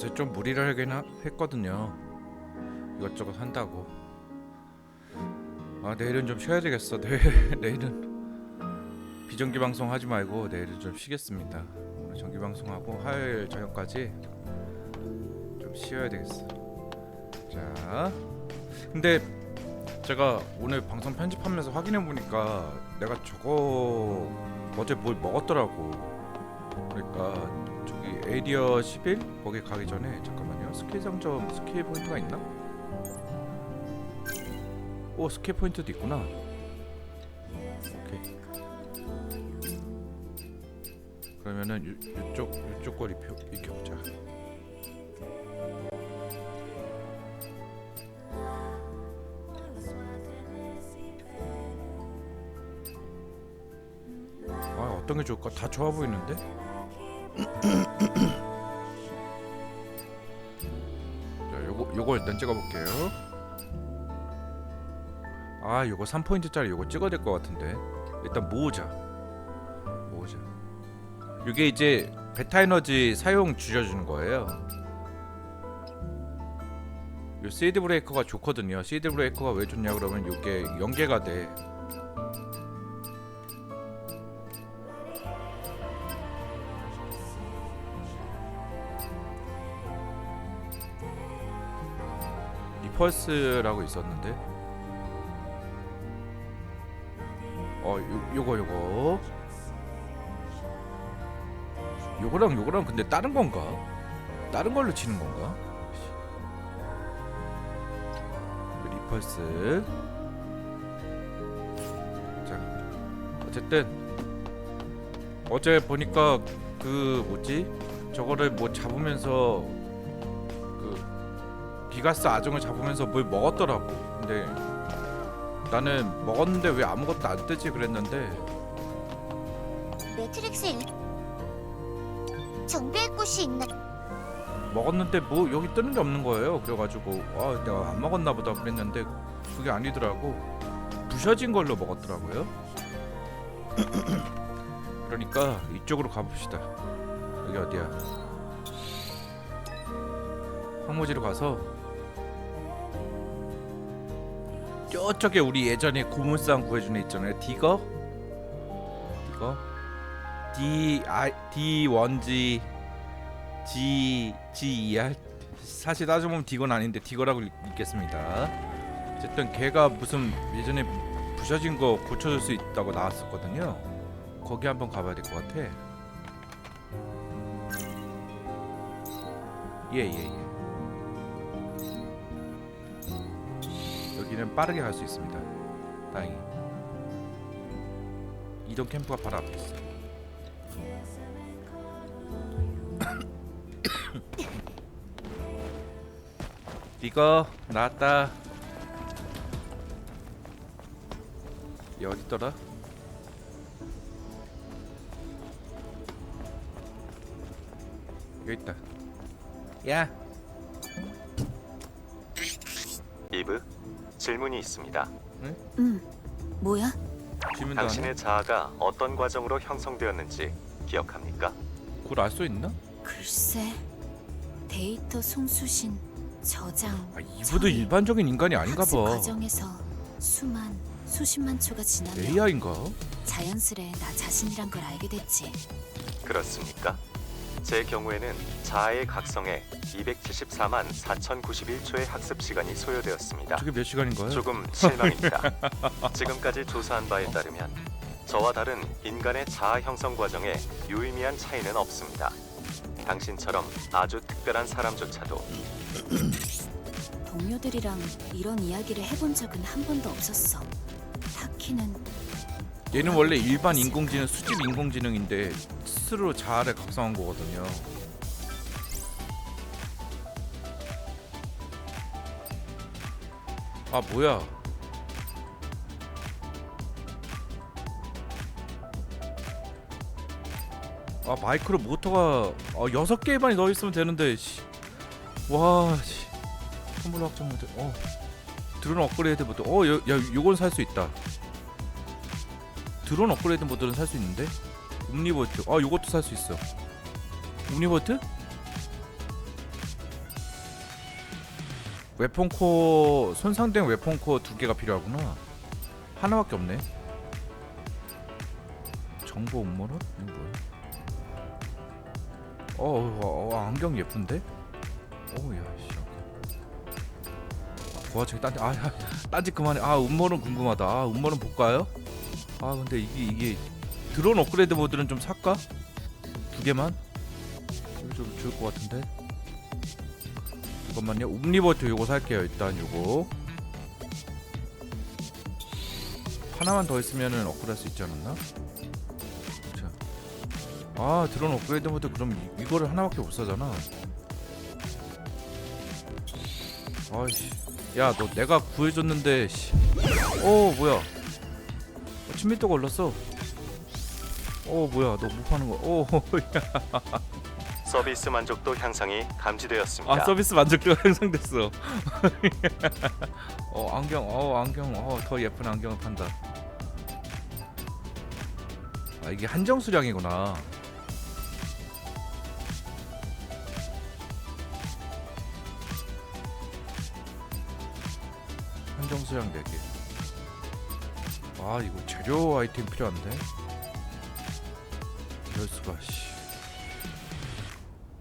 요새 좀 무리를 하긴 하, 했거든요. 이것저것 한다고. 아 내일은 좀 쉬어야 되겠어. 내일 내일은 비정기 방송 하지 말고 내일은 좀 쉬겠습니다. 오늘 정기 방송하고 화요일 저녁까지 좀 쉬어야 되겠어. 자, 근데 제가 오늘 방송 편집하면서 확인해 보니까 내가 저거 어제 뭘 먹었더라고. 그러니까 저기 에리어 11 거기 가기 전에 잠깐만요. 스킬 상점 스킬 포인트가 있나? 오 스킬 포인트도 있구나. 오케이. 그러면은 유, 이쪽 이쪽 걸 입혀 입혀보자. 아 어떤 게 좋을까? 다 좋아 보이는데? 일단 찍어볼게요. 아, 요거 3포인트짜리 요거 찍어야 될 것 같은데. 일단 모으자. 모으자. 이게 이제 베타 에너지 사용 줄여주는 거예요. 요 시드 브레이커가 좋거든요. 시드 브레이커가 왜 좋냐 그러면 요게 연계가 돼. 펄스라고 있었는데 어 요, 요거 요거 요거랑 요거랑 근데 다른 건가? 다른 걸로 치는 건가? 리펄스 자 어쨌든 어제 보니까 그 뭐지 저거를 뭐 잡으면서 그 기가스 아종을 잡으면서 뭘 먹었더라고. 근데 나는 먹었는데 왜 아무것도 안 뜨지 그랬는데 매트릭스 일... 정비할 곳이 있나? 먹었는데 뭐 여기 뜨는 게 없는 거예요. 그래가지고 아 내가 안 먹었나 보다 그랬는데 그게 아니더라고. 부셔진 걸로 먹었더라고요. 그러니까 이쪽으로 가봅시다. 여기 어디야? 황무지로 가서 저쪽에 우리 예전에 고물상 구해준 애 있잖아요. 디거? 디거? D I D 원지 G G E R 사실 따져보면 디건 아닌데 디거라고 읽- 읽겠습니다. 어쨌든 걔가 무슨 예전에 부셔진 거 고쳐줄 수 있다고 나왔었거든요. 거기 한번 가봐야 될 것 같아. 예예 예, 예. 여기는 빠르게 갈 수 있습니다. 다행히 이동 캠프가 바로 앞에 있어. 이거 나왔다. 얘 어디 있더라? 여기 있다. 야, 이브, 질문이 있습니다. 응. 뭐야? 질문도 안 해? 당신의 자아가 어떤 과정으로 형성되었는지 기억합니까? 그걸 알 수 있나? 글쎄. 데이터 송수신, 저장. 아, 이브도 일반적인 인간이 아닌가 학습 봐. 과정에서 수만, 수십만 초가 지나면 AI인가? 자연스레 나 자신이란 걸 알게 됐지. 그렇습니까? 제 경우에는 자아의 각성에 274만 4,091초의 학습 시간이 소요되었습니다. 저게 몇 시간인가요? 조금 실망입니다. 지금까지 조사한 바에 따르면 저와 다른 인간의 자아 형성 과정에 유의미한 차이는 없습니다. 당신처럼 아주 특별한 사람조차도 동료들이랑 이런 이야기를 해본 적은 한 번도 없었어. 타키는 얘는 원래 일반 인공지능 수직 인공지능인데 스스로 자아를 각성한 거거든요. 아 뭐야? 아 마이크로 모터가 어, 여섯 개만 넣어 있으면 되는데 씨. 와 씨. 선불 확정 모드. 어 드론 업그레이드 모드. 어, 여, 야, 요건 살 수 있다. 드론 업그레이드 모드는 살 수 있는데 옴니보트 아 요것도 살 수 있어 옴니보트? 웨폰코 손상된 웨폰코 두 개가 필요하구나. 하나밖에 없네. 정보 음모론? 이거 뭐야? 어, 어, 어, 안경 예쁜데? 오야 씨. 와 저기 딴지 아 야, 딴지 그만해. 아 음모론 궁금하다. 아 음모론 볼까요? 아 근데 이게 이게 드론 업그레이드 모드는 좀 살까? 두 개만? 좀 좋을 것 같은데. 잠깐만요. 옴니버트 요거 살게요. 일단 요거. 하나만 더 있으면은 업그레이드 할 수 있지 않았나? 자. 아 드론 업그레이드 모드 그럼 이, 이거를 하나밖에 못 사잖아. 아이씨. 야 너 내가 구해줬는데 씨. 어 뭐야? 어, 친밀도 걸렸어. 어 뭐야 너 못 파는 거? 어 야. 서비스 만족도 향상이 감지되었습니다. 아 서비스 만족도가 향상됐어. 어 안경, 어 안경, 어더 예쁜 안경을 판다. 아 이게 한정 수량이구나. 한정 수량 4개. 아 이거 재료 아이템 필요한데. 이럴 수가 씨.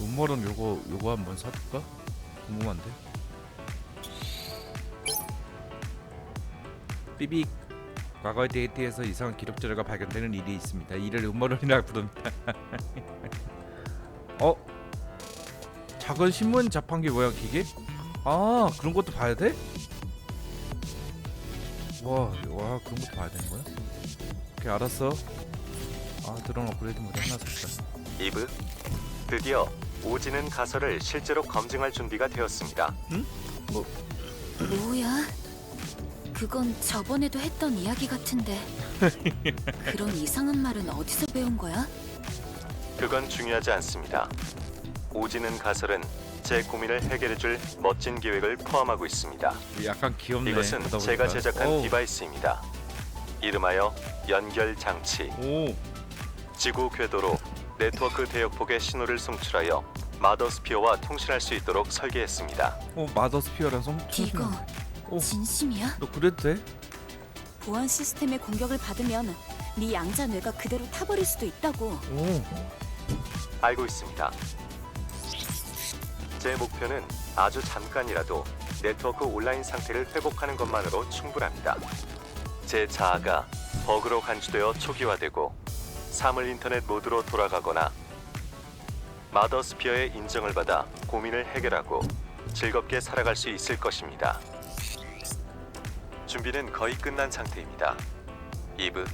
음모론 요거 요거 한번 사줄까? 궁금한데. 삐빅. 과거의 데이트에서 이상한 기록 자료가 발견되는 일이 있습니다. 이를 음모론이라 부릅니다. 어? 작은 신문 자판기 모양 기계? 아 그런 것도 봐야 돼? 와, 와 그런 것도 봐야 되는 거야? 오케이 알았어. 아 드론 업그레이드 하나 샀다. 이브 드디어 오지는 가설을 실제로 검증할 준비가 되었습니다. 뭐야? 그건 저번에도 했던 이야기 같은데. 그런 이상한 말은 어디서 배운 거야? 그건 중요하지 않습니다. 오지는 가설은 제 고민을 해결해줄 멋진 계획을 포함하고 있습니다. 약간 귀엽네. 이것은 보다 제가 보니까. 제작한 어우, 디바이스입니다. 이름하여 연결 장치. 오, 지구 궤도로 네트워크 대역폭의 신호를 송출하여 마더스피어와 통신할 수 있도록 설계했습니다. 어 마더스피어랑 송. 이거 오, 진심이야? 너 그래도 돼? 보안 시스템의 공격을 받으면 네 양자 뇌가 그대로 타버릴 수도 있다고. 오, 알고 있습니다. 제 목표는 아주 잠깐이라도 네트워크 온라인 상태를 회복하는 것만으로 충분합니다. 제 자아가 버그로 간주되어 초기화되고 사물 인터넷 모드로 돌아가거나 마더스피어의 인정을 받아 고민을 해결하고 즐겁게 살아갈 수 있을 것입니다. 준비는 거의 끝난 상태입니다. 이브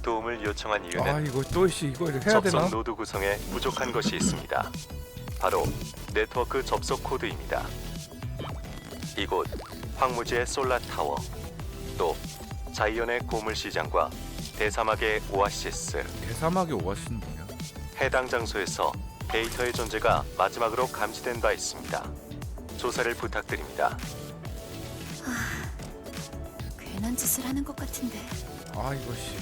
도움을 요청한 이유는 아 이거 또씨 이걸 해야 되나? 접속 노드 구성에 부족한 것이 있습니다. 바로 네트워크 접속 코드입니다. 이곳 황무지의 솔라 타워, 또 자이언의 고물 시장과 대사막의 오아시스 대사막의 오아시는 뭐냐? 해당 장소에서 데이터의 존재가 마지막으로 감지된 바 있습니다. 조사를 부탁드립니다. 괜한 짓을 하는 것 같은데. 아 이거 씨.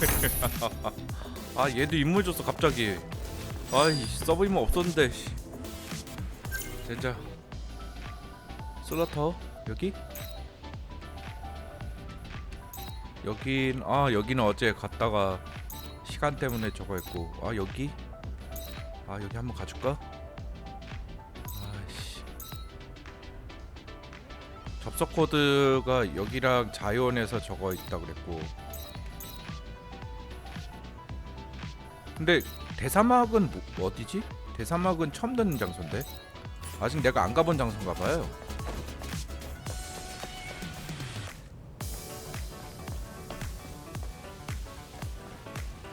아 얘도 인물 줬어 갑자기. 아이 서브 인물 없었는데. 씨. 진짜. 솔라터 여기? 여긴 아 여기는 어제 갔다가 시간 때문에 저거 했고 아 여기 아 여기 한번 가줄까? 아씨 접속 코드가 여기랑 자이온에서 저거 있다 그랬고 근데 대사막은 뭐, 어디지? 대사막은 처음 듣는 장소인데 아직 내가 안 가본 장소인가 봐요.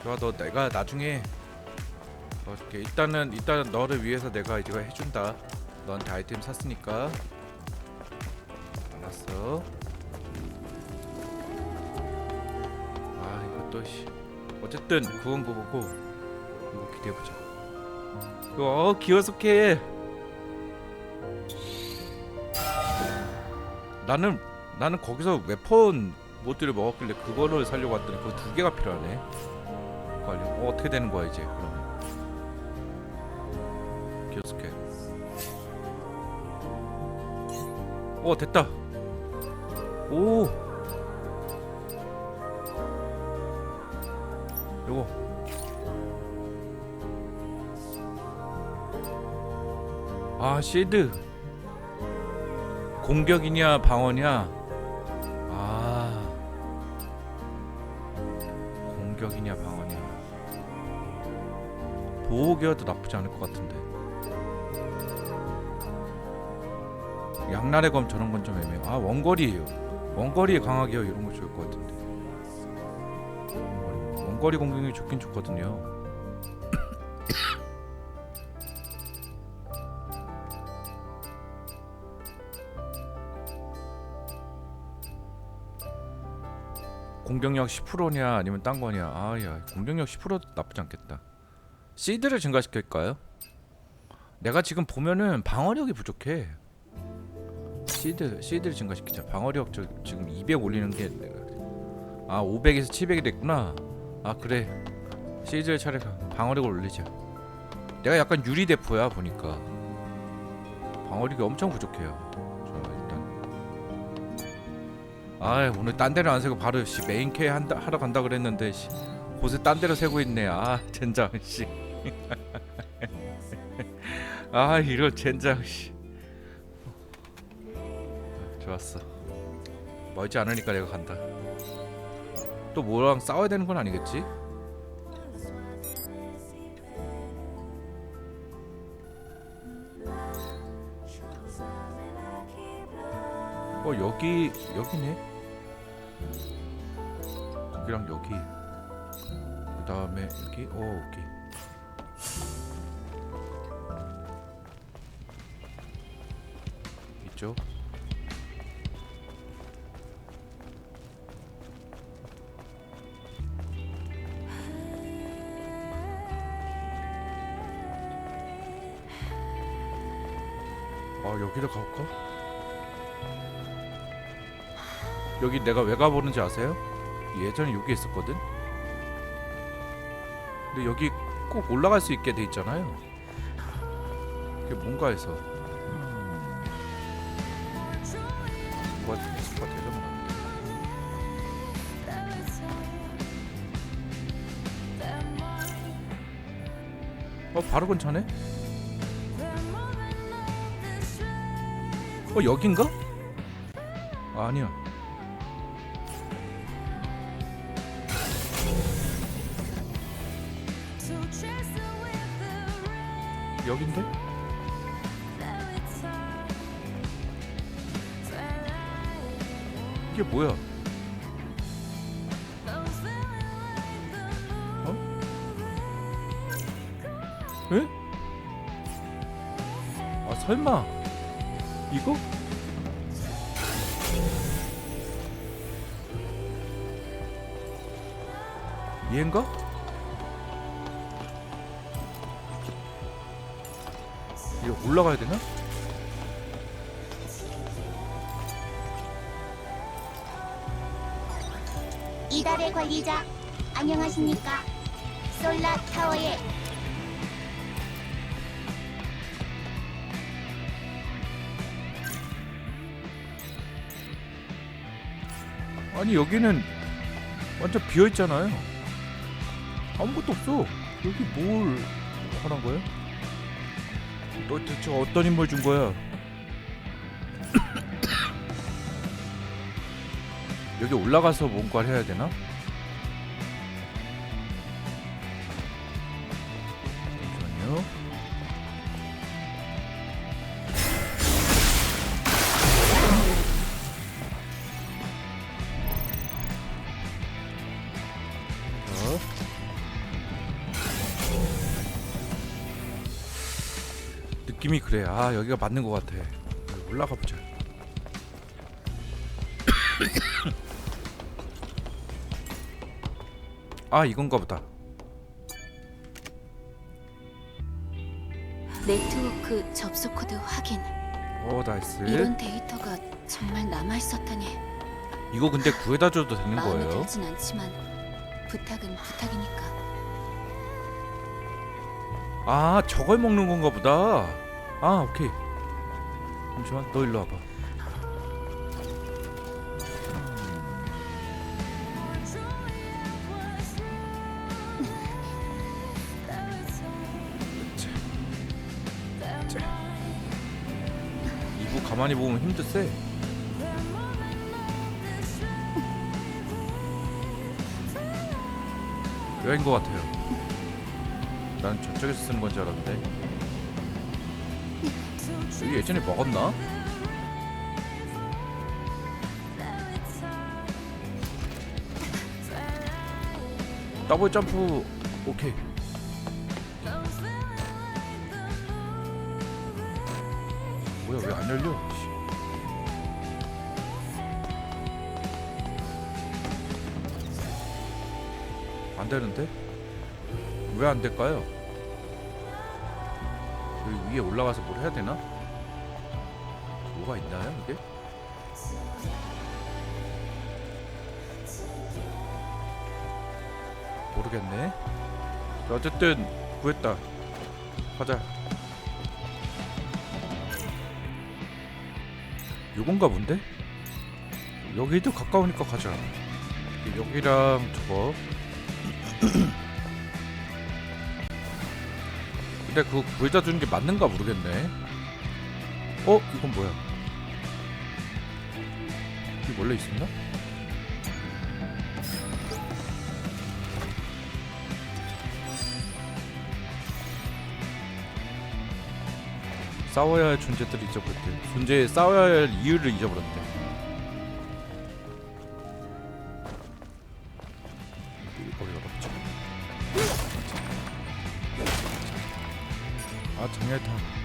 좋아 너 내가 나중에 넣어줄게 일단은 일단 너를 위해서 내가 이거 해준다. 너한테 아이템 샀으니까. 알았어. 아 이거 또씨. 어쨌든 그건 그거고 이거 기대해보자. 어 기어속해 나는 나는 거기서 웨폰 모드를 먹었길래 그거를 살려고 왔더니 그거 두 개가 필요하네 관련 어, 어떻게 되는 거야 이제 기어속해 오어 됐다. 오. 요거. 아 시드. 공격이냐 방어냐? 아. 공격이냐 방어냐? 보호기어도 나쁘지 않을 것 같은데. 양날의 검 저런 건 좀 애매해. 아 원거리예요. 원거리에 강하게요 이런 거 좋을 것 같은데. 원거리 공격이 좋긴 좋거든요. 공격력 10%냐 아니면 딴 거냐. 아야 공격력 10%도 나쁘지 않겠다. 시드를 증가시킬까요? 내가 지금 보면은 방어력이 부족해. 시드 시드를 증가시키자. 방어력 저 지금 200 올리는 게 아 500에서 700이 됐구나. 아 그래. 시드를 차례 방어력을 올리자. 내가 약간 유리 대포야 보니까 방어력이 엄청 부족해요. 저 일단 아 오늘 딴 데를 안 세고 바로 씨 메인 캐 한다, 하러 간다 그랬는데 씨 곳에 딴 데로 세고 있네. 아 젠장 씨. 아 이런 젠장 씨. 좋았어. 멀지 않으니까 내가 간다. 또 뭐랑 싸워야 되는 건 아니겠지? 여기 여기네. 여기랑 여기. 그 다음에 여기. 어 오케이. 이쪽. 아 여기를 가볼까? 여기 내가 왜 가보는지 아세요? 예전에 여기 있었거든. 근데 여기 꼭 올라갈 수 있게 돼 있잖아요. 그게 뭔가 해서. 뭐가 안 돼. 어 바로 근처네? 어 여긴가? 아, 아니야. 여긴데? 이게 뭐야? 어? 에? 아 설마 이거? 얘인가? 올라가야 되나? 이달의 관리자 안녕하십니까 솔라 타워의 아니 여기는 완전 비어 있잖아요. 아무것도 없어. 여기 뭘 하는 거야? 너 대체 어떤 인물 준 거야? 여기 올라가서 뭔가를 해야 되나? 느낌이 그래. 아 여기가 맞는 것 같아. 올라가 보자. 아 이건가 보다. 네트워크 접속 코드 확인. 오 나이스. 이런 데이터가 정말 남아 있었다니 이거 근데 구해다 줘도 되는 마음에 거예요? 들진 않지만 부탁은 부탁이니까. 아 저걸 먹는 건가 보다. 아 오케이. 잠시만 너 일로 와봐. 자. 자. 이거 가만히 보면 힘도 세. 여행 것 같아요. 난 저쪽에서 쓰는 건 줄 알았는데. 여기 예전에 먹었나? 더블 점프 오케이. 뭐야 왜 안 열려? 씨. 안 되는데? 왜 안 될까요? 여기 위에 올라가서 뭘 해야 되나? 뭐가 있나요 이게? 모르겠네. 자, 어쨌든 구했다. 가자. 요건가 본데? 여기도 가까우니까 가자. 여기랑 저거. 근데 그거 구해다 주는 게 맞는가 모르겠네. 어? 이건 뭐야? 이게 원래 있었나? 싸워야 할 존재들을 잊어버렸대. 존재에 싸워야 할 이유를 잊어버렸대. 아 정렬탄.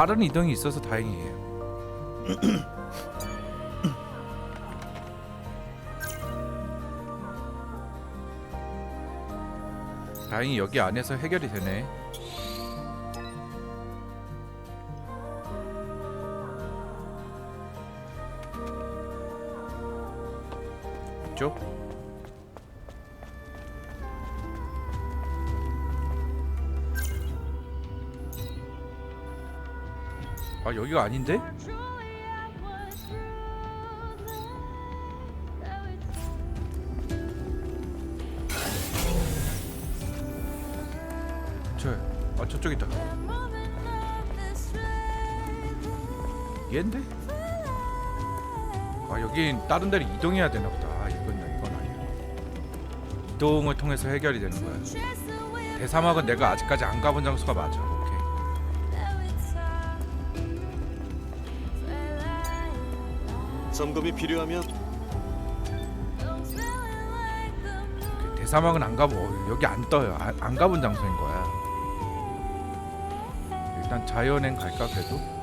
빠른 이동이 있어서 다행이에요. 다행히 여기 안에서 해결이 되네. 있죠? 아 여기가 아닌데? 저, 아 저쪽 있다. 얘인데? 아 여긴 다른 데로 이동해야 되나 보다. 아 이건 이건 아니야. 이동을 통해서 해결이 되는 거야. 대사막은 내가 아직까지 안 가본 장소가 맞아. 점검이 필요하면. 대사막은 안 가보. 어, 여기 안 떠요. 안, 안 가본 장소인 거야. 일단 자연행 갈까 그래도?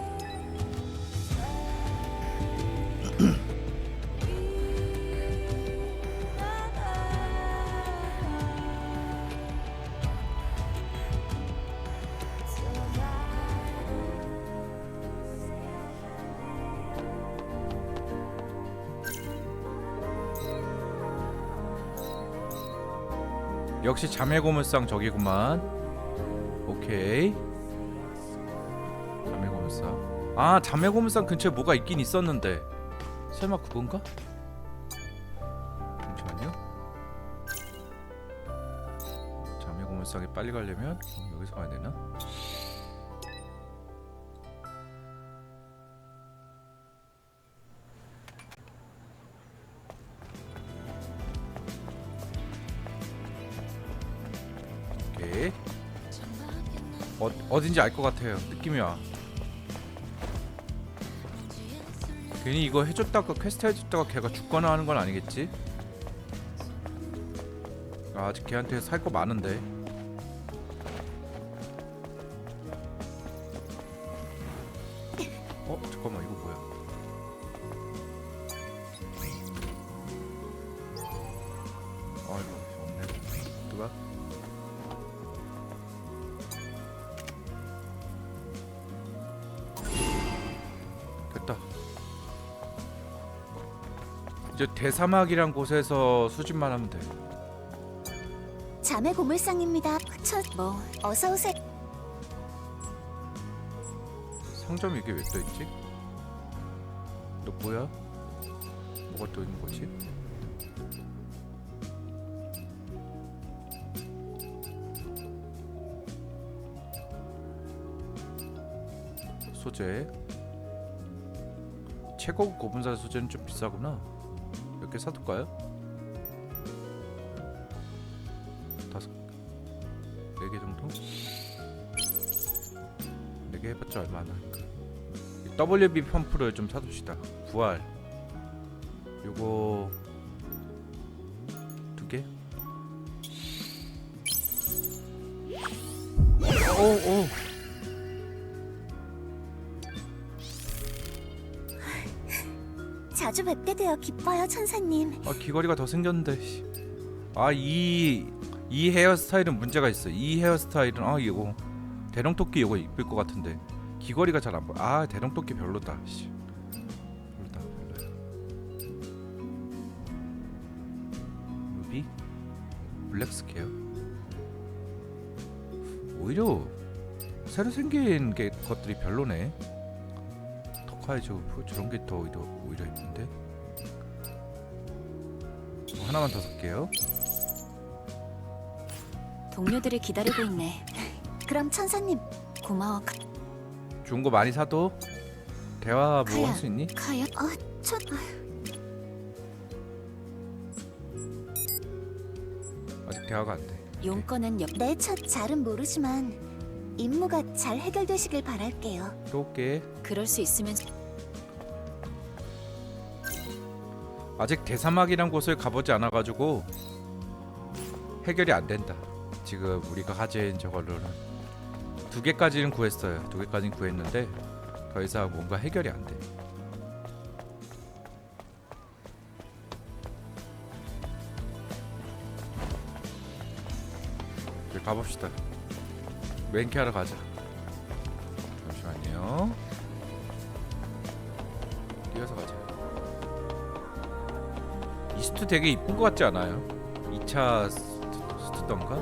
역시 자매 고물상 저기구만. 오케이. 자매 고물상. 아 자매 고물상 근처에 뭐가 있긴 있었는데. 설마 그건가? 잠시만요. 자매 고물상에 빨리 가려면 여기서 가야 되나? 어 어딘지 알 것 같아요. 느낌이 와. 괜히 이거 해줬다가 퀘스트 해줬다가 걔가 죽거나 하는 건 아니겠지? 아, 아직 걔한테 살 거 많은데. 대사막이란 곳에서 수집만 하면 돼. 자매 고물상입니다. 첫, 뭐, 어서오세요. 상점 이게 왜 떠 있지? 너 뭐야? 뭐가 떠 있는 거지? 소재 최고급 고분사 소재는 좀 비싸구나. 몇 개 사둘까요? 다섯 네 개 정도? 네 개 해봤자 얼마 안 하니까 이 WB 펌프를 좀 사둡시다 부활 요거 두 개? 오오 자주 뵙게 되어 기뻐요, 천사님. 아 귀걸이가 더 생겼는데 아이이 헤어스타일은 문제가 있어. 이 헤어스타일은 아 이거 대롱토끼 이거 이쁠 것 같은데 귀걸이가 잘 안 보여. 아 대롱토끼 별로다 씨. 별로다 별로야. 루비? 블랙스 케어? 오히려 새로 생긴 게 것들이 별로네 덕화의 저 저런 게 더 오히려 오히려 이쁜데 뭐 하나만 더 살게요. 동료들이 기다리고 있네. 그럼 천사님, 고마워, 좋은 거 많이 사도 대화 뭐. 할 수 있니? 카야. 어, 천, 아직 대화가 안 돼. 용건은 옆. 내첫 잘은 모르지만 임무가 잘 해결되시길 바랄게요. 또 올게. 그럴 수 있으면 아직 대사막이란 곳을 가보지 않아가지고 해결이 안 된다. 지금 우리가 가진 저걸로는 두 개까지는 구했어요. 두 개까지는 구했는데 더 이상 뭔가 해결이 안 돼. 이제 가봅시다. 맨키 하러 가자. 잠시만요. 뛰어서 가자. 이 수트 되게 이쁜 것 같지 않아요? 2차 수트, 수트던가?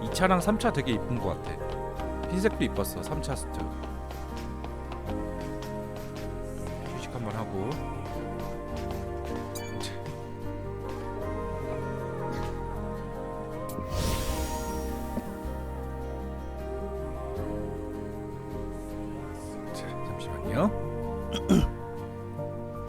2차랑 3차 되게 이쁜 것 같아. 흰색도 이뻤어. 3차 수트.